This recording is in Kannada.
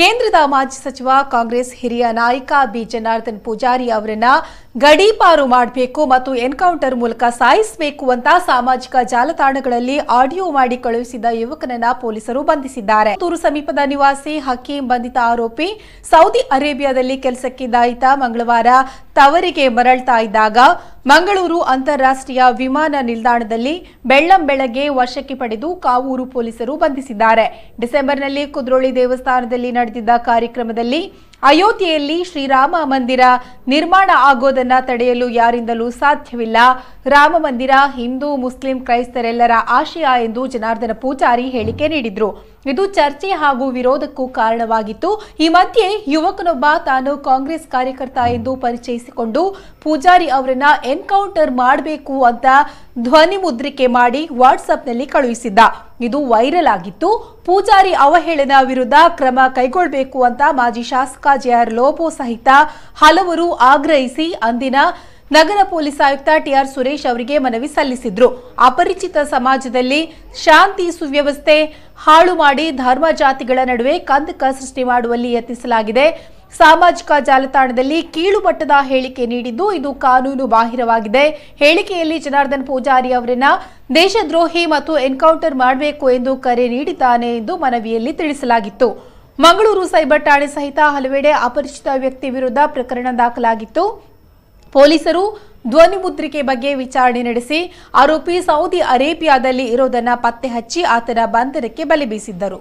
ಕೇಂದ್ರದ ಮಾಜಿ ಸಚಿವ, ಕಾಂಗ್ರೆಸ್ ಹಿರಿಯ ನಾಯಕ ಬಿ. ಜನಾರ್ದನ್ ಪೂಜಾರಿ ಅವರನ್ನ ಗಡೀಪಾರು ಮಾಡಬೇಕು ಮತ್ತು ಎನ್ಕೌಂಟರ್ ಮೂಲಕ ಸಾಯಿಸಬೇಕು ಅಂತ ಸಾಮಾಜಿಕ ಜಾಲತಾಣಗಳಲ್ಲಿ ಆಡಿಯೋ ಮಾಡಿ ಕಳುಹಿಸಿದ ಯುವಕನನ್ನ ಪೊಲೀಸರು ಬಂಧಿಸಿದ್ದಾರೆ. ತೂರು ಸಮೀಪದ ನಿವಾಸಿ ಹಕೀಂ ಬಂಧಿತ ಆರೋಪಿ ಸೌದಿ ಅರೇಬಿಯಾದಲ್ಲಿ ಕೆಲಸಕ್ಕಿದ್ದ ಈತ ಮಂಗಳವಾರ ತವರಿಗೆ ಮರಳ್ತಾ ಇದ್ದಾಗ ಮಂಗಳೂರು ಅಂತಾರಾಷ್ಟ್ರೀಯ ವಿಮಾನ ನಿಲ್ದಾಣದಲ್ಲಿ ಬೆಳ್ಳಂ ಬೆಳಗ್ಗೆ ವಶಕ್ಕೆ ಪಡೆದು ಕಾವೂರು ಪೊಲೀಸರು ಬಂಧಿಸಿದ್ದಾರೆ. ಡಿಸೆಂಬರ್ನಲ್ಲಿ ಕುದ್ರೋಳಿ ದೇವಸ್ಥಾನದಲ್ಲಿ ನಡೆದಿದ್ದ ಕಾರ್ಯಕ್ರಮದಲ್ಲಿ ಅಯೋಧ್ಯೆಯಲ್ಲಿ ಶ್ರೀರಾಮ ಮಂದಿರ ನಿರ್ಮಾಣ ಆಗೋದನ್ನ ತಡೆಯಲು ಯಾರಿಂದಲೂ ಸಾಧ್ಯವಿಲ್ಲ. ರಾಮ ಮಂದಿರ ಹಿಂದೂ, ಮುಸ್ಲಿಂ, ಕ್ರೈಸ್ತರೆಲ್ಲರ ಆಶಯ ಎಂದು ಜನಾರ್ದನ ಪೂಜಾರಿ ಹೇಳಿಕೆ ನೀಡಿದ್ರು. ಇದು ಚರ್ಚೆ ಹಾಗೂ ವಿರೋಧಕ್ಕೂ ಕಾರಣವಾಗಿತ್ತು. ಈ ಮಧ್ಯೆ ಯುವಕನೊಬ್ಬ ತಾನು ಕಾಂಗ್ರೆಸ್ ಕಾರ್ಯಕರ್ತ ಎಂದು ಪರಿಚಯಿಸಿಕೊಂಡು ಪೂಜಾರಿ ಅವರನ್ನ ಎನ್ಕೌಂಟರ್ ಮಾಡಬೇಕು ಅಂತ ಧ್ವನಿ ಮುದ್ರಿಕೆ ಮಾಡಿ ವಾಟ್ಸಪ್ನಲ್ಲಿ ಕಳುಹಿಸಿದ್ದ. ಇದು ವೈರಲ್ ಆಗಿತ್ತು. ಪೂಜಾರಿ ಅವಹೇಳನ ವಿರುದ್ಧ ಕ್ರಮ ಕೈಗೊಳ್ಳಬೇಕು ಅಂತ ಮಾಜಿ ಶಾಸಕ ಜೆಆರ್ ಲೋಬೋ ಸಹಿತ ಹಲವರು ಆಗ್ರಹಿಸಿ ಅಂದಿನ ನಗರ ಪೊಲೀಸ್ ಆಯುಕ್ತ ಟಿಆರ್ ಸುರೇಶ್ ಅವರಿಗೆ ಮನವಿ ಸಲ್ಲಿಸಿದ್ರು. ಅಪರಿಚಿತ ಸಮಾಜದಲ್ಲಿ ಶಾಂತಿ ಸುವ್ಯವಸ್ಥೆ ಹಾಳು ಮಾಡಿ ಧರ್ಮ ಜಾತಿಗಳ ನಡುವೆ ಕಂದಕ ಸೃಷ್ಟಿ ಮಾಡುವಲ್ಲಿ ಯತ್ನಿಸಲಾಗಿದೆ. ಸಾಮಾಜಿಕ ಜಾಲತಾಣದಲ್ಲಿ ಕೀಳು ಮಟ್ಟದ ಹೇಳಿಕೆ ನೀಡಿದ್ದು ಇದು ಕಾನೂನು ಬಾಹಿರವಾಗಿದೆ. ಹೇಳಿಕೆಯಲ್ಲಿ ಜನಾರ್ದನ್ ಪೂಜಾರಿ ಅವರನ್ನ ದೇಶದ್ರೋಹಿ ಮತ್ತು ಎನ್ಕೌಂಟರ್ ಮಾಡಬೇಕು ಎಂದು ಕರೆ ನೀಡಿದ್ದಾನೆ ಎಂದು ಮನವಿಯಲ್ಲಿ ತಿಳಿಸಲಾಗಿತ್ತು. ಮಂಗಳೂರು ಸೈಬರ್ ಠಾಣೆ ಸಹಿತ ಹಲವೆಡೆ ಅಪರಿಚಿತ ವ್ಯಕ್ತಿ ವಿರುದ್ಧ ಪ್ರಕರಣ ದಾಖಲಾಗಿತ್ತು. ಪೊಲೀಸರು ಧ್ವನಿ ಮುದ್ರಿಕೆ ಬಗ್ಗೆ ವಿಚಾರಣೆ ನಡೆಸಿ ಆರೋಪಿ ಸೌದಿ ಅರೇಬಿಯಾದಲ್ಲಿ ಇರೋದನ್ನ ಪತ್ತೆ ಹಚ್ಚಿ ಆತನ ಬಂಧನಕ್ಕೆ ಬಲೆ ಬೀಸಿದ್ದರು.